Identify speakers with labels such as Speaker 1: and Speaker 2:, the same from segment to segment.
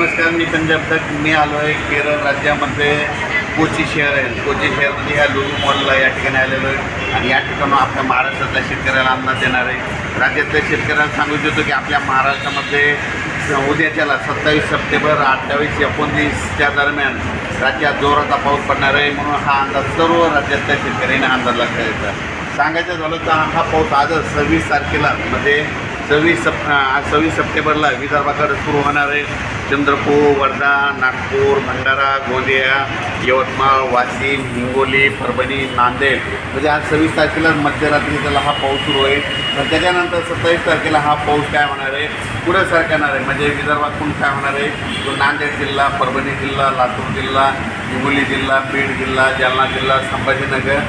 Speaker 1: नमस्कार मी पंजाब तक मी आलो आहे केरळ राज्यामध्ये कोची शहर आहे. कोची शहरमध्ये म्हणजे ह्या लुलू मॉलला या ठिकाणी आलेलो आहे. आणि या ठिकाणं आपल्या महाराष्ट्रातल्या शेतकऱ्याला अंदाज देणार आहे. राज्यातल्या शेतकऱ्याला सांगू इच्छितो की आपल्या महाराष्ट्रामध्ये उद्याच्याला सत्तावीस सप्टेंबर अठ्ठावीस एकोणतीसच्या दरम्यान राज्यात जोराचा पाऊस पडणार आहे म्हणून हा अंदाज सर्व राज्यातल्या शेतकऱ्यांना अंदाज लक्षात येतात सांगायचं झालं तर हा पाऊस आजच सव्वीस तारखेला म्हणजे सव्वीस सप आज सव्वीस सप्टेंबरला विदर्भाकडे सुरू होणार आहे. चंद्रपूर वर्धा नागपूर भंडारा गोंदिया यवतमाळ वाशिम हिंगोली परभणी नांदेड. म्हणजे आज सव्वीस तारखेला मध्यरात्री त्याला हा पाऊस सुरू आहे. तर त्याच्यानंतर सत्तावीस तारखेला हा पाऊस काय होणार आहे? पुढे सरकणार आहे. म्हणजे विदर्भातून काय होणार आहे? तो नांदेड जिल्हा परभणी जिल्हा लातूर जिल्हा हिंगोली जिल्हा बीड जिल्हा जालना जिल्हा संभाजीनगर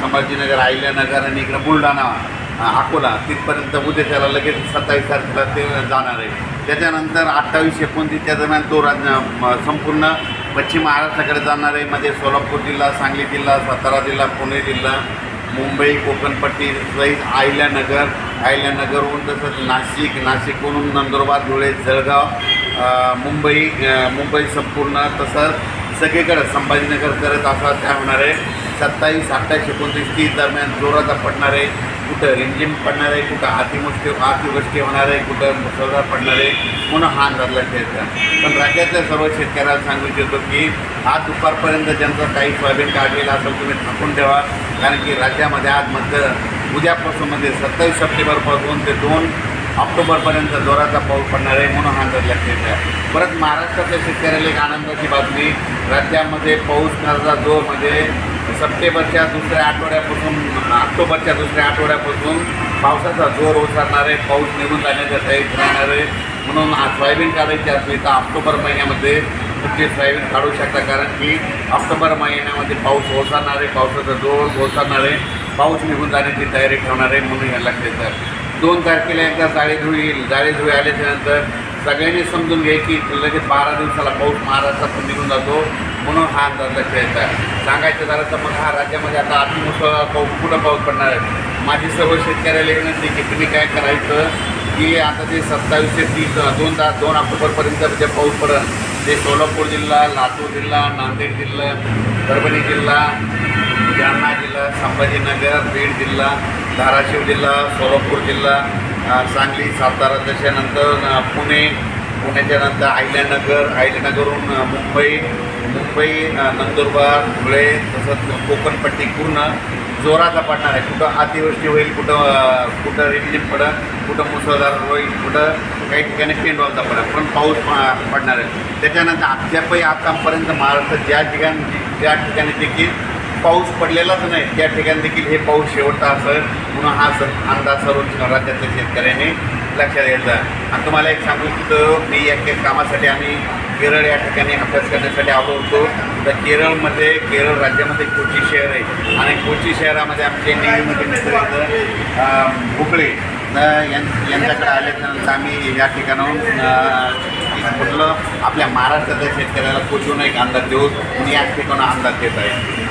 Speaker 1: संभाजीनगर आहिल्यानगर आणि इकडं बुलढाणा. अकोला तिथपर्यंत उद्याच्याला लगेच सत्तावीस तारखेला ते जाणार आहे. त्याच्यानंतर अठ्ठावीस एकोणतीसच्या दरम्यान तो राज संपूर्ण पश्चिम महाराष्ट्राकडे जाणार आहे. म्हणजे सोलापूर जिल्हा सांगली जिल्हा सातारा जिल्हा पुणे जिल्हा मुंबई कोकणपट्टी सहित अहिल्यानगर अहिल्यानगरहून तसंच नाशिक नाशिकहून नंदुरबार धुळे जळगाव मुंबई मुंबई संपूर्ण तसंच सगळीकडे संभाजीनगर करत असा त्या होणार आहे. सत्तावीस अठ्ठावीस एकोणतीस तीस दरम्यान जोराचा पडणार आहे. कुठं रिमझिम पडणार आहे कुठं अतिवृष्टी अतिवृष्टी होणार आहे कुठं मुसळधार पडणार आहे म्हणून हा अंदाज लक्षात पण राज्यातल्या सर्व शेतकऱ्याला सांगू इच्छितो की आज दुपारपर्यंत ज्यांचा काही सोयाबीन काढलेला असेल तुम्ही थांबून ठेवा. कारण की राज्यामध्ये आज मध्य उद्यापासून म्हणजे सत्तावीस सप्टेंबरपासून ते दोन ऑक्टोबरपर्यंत जोराचा पाऊस पडणार आहे म्हणून हा अंदाज लक्षात परत महाराष्ट्रातल्या शेतकऱ्याला एक आनंदाची बातमी राज्यामध्ये पाऊस करता जोर म्हणजे सप्टेंबरच्या दुसऱ्या आठवड्यापासून ऑक्टोबरच्या दुसऱ्या आठवड्यापासून पावसाचा जोर ओसरणार आहे पाऊस निघून जाण्याच्या तयारीत राहणार. आहे म्हणून आज सोयाबीन काढायची असली तर ऑक्टोबर महिन्यामध्ये तुमचे सोयाबीन काढू शकता. कारण की ऑक्टोबर महिन्यामध्ये पाऊस ओसरणार आहे पावसाचा जोर ओसरणार आहे पाऊस निघून जाण्याची तयारी ठेवणार आहे म्हणून या लक्षात दोन तारखेला एकदा जाळीधुळी येईल. जाळीधुळी आल्याच्यानंतर सगळ्यांनी समजून घे की लगेच बारा दिवसाला पाऊस महाराष्ट्रातून निघून जातो म्हणून हा अंदाज लक्षात सांगायचं झालं तर मग हा राज्यामध्ये आता अतिमुसळा पाऊस कुठं पाऊस पडणार आहे. माझी सर्व शेतकऱ्याला विनंती की तुम्ही काय करायचं की आता ते सत्तावीस ते तीस दोन तास दोन ऑक्टोबरपर्यंत जे पाऊस पडेल ते सोलापूर जिल्हा लातूर जिल्हा नांदेड जिल्हा परभणी जिल्हा जालना जिल्हा संभाजीनगर बीड जिल्हा धाराशिव जिल्हा सोलापूर जिल्हा सांगली सातारा त्याच्यानंतर पुणे पुण्याच्या नंतर अहिल्यानगर अहिल्यानगरहून मुंबई मुंबई नंदुरबार धुळे तसंच कोकणपट्टी पूर्ण जोराचा पडणार आहे. कुठं अतिवृष्टी होईल कुठं कुठं रिमझिम पडत कुठं मुसळधार होईल कुठं काही ठिकाणी पेंडवालता पडेल पण पाऊस प- पडणार आहे. त्याच्यानंतर अद्यापही आतापर्यंत महाराष्ट्रात ज्या ठिकाणी ज्या ठिकाणी देखील पाऊस पडलेलाच नाही. त्या ठिकाणी देखील हे पाऊस शेवटचा असेल पुन्हा हा स अंदाज सर्व राज्यातल्या शेतकऱ्यांनी लक्षात घ्यायचा आणि तुम्हाला एक सांगू इच्छितो मी या कामासाठी आम्ही केरळ या ठिकाणी अभ्यास करण्यासाठी आलो होतो. तर केरळमध्ये केरळ राज्यामध्ये कोची शहर आहे. आणि कोची शहरामध्ये आमचे नेहमीमध्ये मित्र भोकळे यां- यांच्याकडे आल्याच्यानंतर आम्ही या ठिकाणाहून म्हटलं कुठलं आपल्या महाराष्ट्रातल्या शेतकऱ्याला पोचवून एक अंदाज देऊ आणि या ठिकाणा अंदाज देत आहे.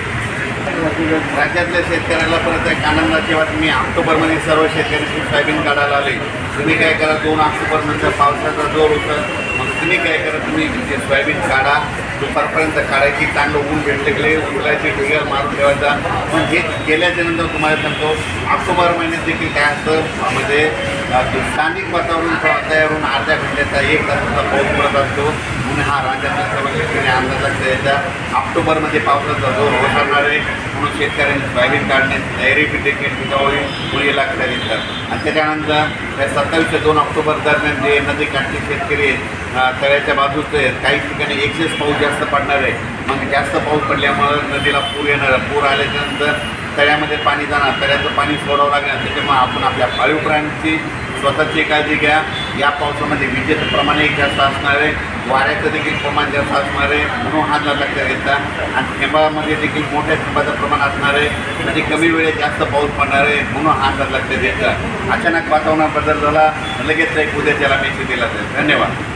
Speaker 1: राज्यातल्या शेतकऱ्याला परत एक आनंदाची बातमी ऑक्टोबरमध्ये सर्व शेतकऱ्यांची सोयाबीन काढायला आले तुम्ही काय करा दोन ऑक्टोबरनंतर पावसाचा जोर होता मग तुम्ही काय करा तुम्ही सोयाबीन काढा दुपारपर्यंत काढायची चांगलं ऊन भेटले गेले उन्हाळ्याची मारून ठेवायचा. पण हे गेल्याच्यानंतर तुम्हाला सांगतो ऑक्टोबर महिन्यात देखील काय असतं म्हणजे स्थानिक वातावरण वातावरण तयार होऊन अर्ध्या घंट्याचा एक तासाचा पाऊस पडत असतो. म्हणून हा राज्यातल्या सर्व शेतकरी अंदाज द्यायचा. ऑक्टोबरमध्ये पावसाचा जोर ओसरणार आहे. म्हणून शेतकऱ्यांनी सोयाबीन काढण्याची तयारी देखील पिकावळी मुलीला हे लक्षात येतात आणि त्याच्यानंतर सत्तावीस ते दोन ऑक्टोबर दरम्यान जे नदीकाठचे शेतकरी आहेत तळ्याच्या बाजूचे आहेत काही ठिकाणी एकशेच पाऊस जास्त पडणार आहे. मग जास्त पाऊस पडल्यामुळं नदीला पूर येणार पूर आल्याच्यानंतर तळ्यामध्ये पाणी जाणार. तळ्याचं पाणी सोडावं लागणार. त्याच्यामुळे आपण आपल्या पाळीव प्राण्यांची स्वतःची काळजी घ्या. या पावसामध्ये विजेचं प्रमाणही जास्त असणार आहे. वाऱ्याचं देखील प्रमाण जास्त असणार आहे. म्हणून हा जर लक्षात घेतला. आणि थेंबामध्ये देखील मोठ्या थेंबाचं प्रमाण असणार आहे. म्हणजे कमी वेळेत जास्त पाऊस पडणार आहे. म्हणून हा जर लक्षात घेतला अचानक वातावरणात बदल झाला लगेच एक उद्या त्याला मेसेज दिला जाईल. धन्यवाद.